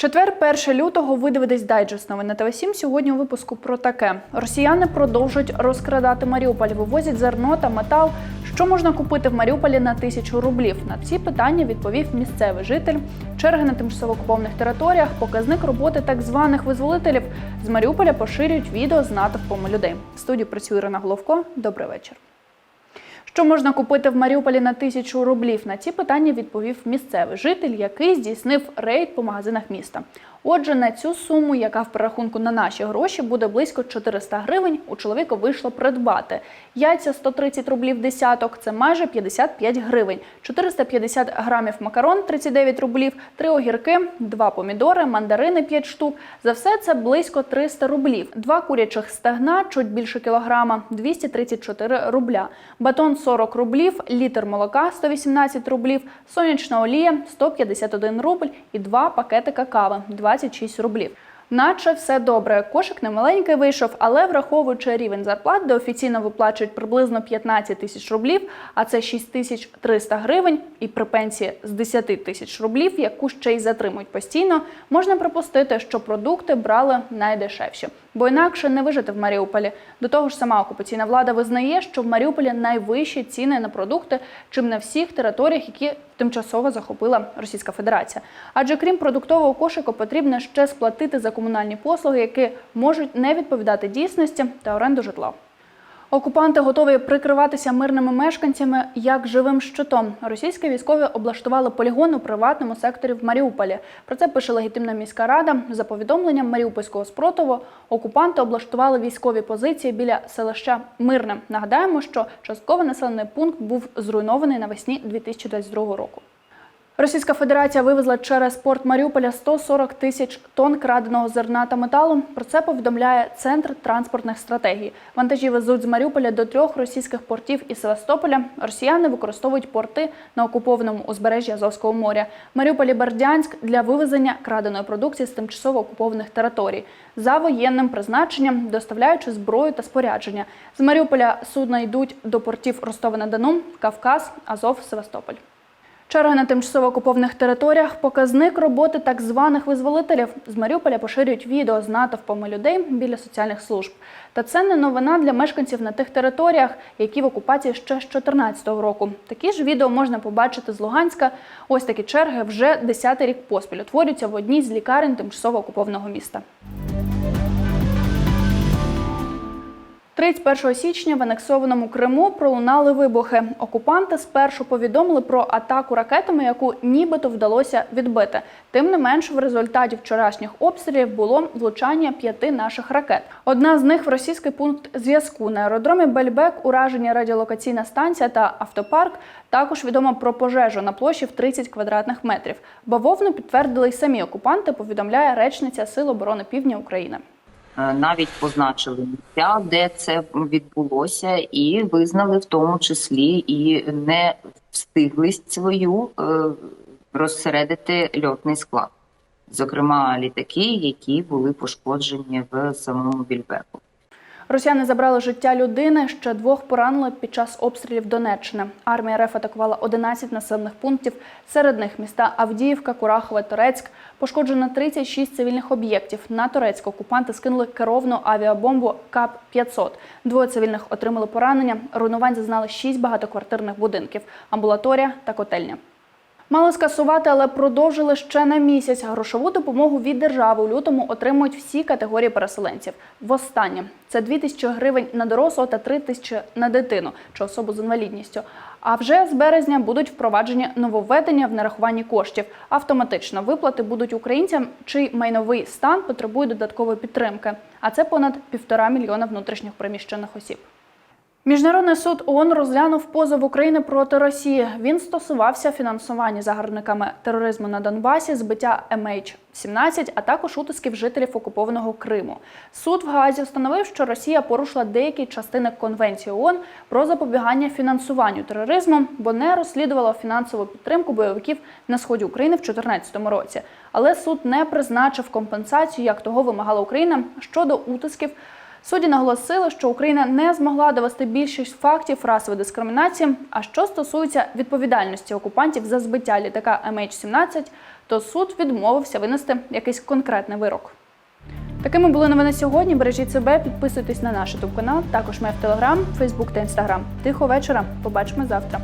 Четвер, 1 лютого, ви дивитесь дайджест новин на ТВ7. Сьогодні у випуску про таке. Росіяни продовжують розкрадати Маріуполь, вивозять зерно та метал. Що можна купити в Маріуполі на тисячу рублів? На ці питання відповів місцевий житель. Черги на тимчасово окупованих територіях, показник роботи так званих визволителів. З Маріуполя поширюють відео з натовпом людей. В студії працює Ірина Головко. Добрий вечір. Що можна купити в Маріуполі на тисячу рублів? На ці питання відповів місцевий житель, який здійснив рейд по магазинах міста. Отже, на цю суму, яка в перерахунку на наші гроші буде близько 400 гривень, у чоловіка вийшло придбати. Яйця 130 рублів десяток це майже 55 гривень, 450 грамів макарон 39 рублів, 3 огірки, 2 помідори, мандарини 5 штук. За все це близько 300 рублів. Два курячих стегна, чуть більше кілограма, 234 рубля. Батон 40 рублів, літр молока 118 рублів, сонячна олія 151 рубль і два пакетика кави 26 рублів. Наче все добре. Кошик не маленький вийшов, але враховуючи рівень зарплат, де офіційно виплачують приблизно 15 тисяч рублів, а це 6 тисяч 300 гривень, і при пенсії з 10 тисяч рублів, яку ще й затримують постійно, можна припустити, що продукти брали найдешевші. Бо інакше не вижити в Маріуполі. До того ж, сама окупаційна влада визнає, що в Маріуполі найвищі ціни на продукти, чим на всіх територіях, які тимчасово захопила Російська Федерація. Адже крім продуктового кошику, потрібно ще сплатити за комунальні послуги, які можуть не відповідати дійсності та оренду житла. Окупанти готові прикриватися мирними мешканцями як живим щитом. Російські військові облаштували полігон у приватному секторі в Маріуполі. Про це пише легітимна міська рада. За повідомленням Маріупольського спротиву, окупанти облаштували військові позиції біля селища Мирне. Нагадаємо, що частково населений пункт був зруйнований навесні 2022 року. Російська Федерація вивезла через порт Маріуполя 140 тисяч тонн краденого зерна та металу. Про це повідомляє Центр транспортних стратегій. Вантажі везуть з Маріуполя до трьох російських портів і Севастополя. Росіяни використовують порти на окупованому узбережжі Азовського моря. Маріуполь Бердянськ для вивезення краденої продукції з тимчасово окупованих територій за воєнним призначенням, доставляючи зброю та спорядження. З Маріуполя судна йдуть до портів Ростова-на-Дону, Кавказ, Азов, Севастополь. Черги на тимчасово окупованих територіях показник роботи так званих визволителів. З Маріуполя поширюють відео з натовпами людей біля соціальних служб. Та це не новина для мешканців на тих територіях, які в окупації ще з 2014 року. Такі ж відео можна побачити з Луганська. Ось такі черги вже 10-й рік поспіль утворюються в одній з лікарень тимчасово окупованого міста. 31 січня в анексованому Криму пролунали вибухи. Окупанти спершу повідомили про атаку ракетами, яку нібито вдалося відбити. Тим не менш, в результаті вчорашніх обстрілів було влучання п'яти наших ракет. Одна з них в російський пункт зв'язку на аеродромі Бельбек, ураження радіолокаційна станція та автопарк. Також відомо про пожежу на площі в 30 квадратних метрів. Бавовну підтвердили й самі окупанти. Повідомляє речниця Сил оборони Півдня України. Е, навіть позначили місця, де це відбулося, і визнали в тому числі і не встиглість свою е, розсередити льотний склад, зокрема літаки, які були пошкоджені в самому Більбеку. Росіяни забрали життя людини, ще двох поранили під час обстрілів Донеччини. Армія РФ атакувала 11 населених пунктів. Серед них міста Авдіївка, Курахове, Торецьк. Пошкоджено 36 цивільних об'єктів. На Торецьк окупанти скинули керовну авіабомбу КАП-500. Двоє цивільних отримали поранення. Руйнувань зазнали 6 багатоквартирних будинків, амбулаторія та котельня. Мали скасувати, але продовжили ще на місяць. Грошову допомогу від держави у лютому отримують всі категорії переселенців. Востаннє це 2 тисячі гривень на дорослого та 3 тисячі на дитину чи особу з інвалідністю. А вже з березня будуть впроваджені нововведення в нарахуванні коштів. Автоматично виплати будуть українцям, чий майновий стан потребує додаткової підтримки. А це понад півтора мільйона внутрішніх приміщених осіб. Міжнародний суд ООН розглянув позов України проти Росії. Він стосувався фінансування загарбниками тероризму на Донбасі, збиття MH17, а також утисків жителів окупованого Криму. Суд в Гаазі встановив, що Росія порушила деякі частини Конвенції ООН про запобігання фінансуванню тероризму, бо не розслідувала фінансову підтримку бойовиків на сході України в 2014 році. Але суд не призначив компенсацію, як того вимагала Україна щодо утисків. Судді наголосили, що Україна не змогла довести більшість фактів расової дискримінації. А що стосується відповідальності окупантів за збиття літака MH17, то суд відмовився винести якийсь конкретний вирок. Такими були новини сьогодні. Бережіть себе, підписуйтесь на наш ютуб канал. Також ми в Телеграм, Фейсбук та Інстаграм. Тихо вечора. Побачимо завтра.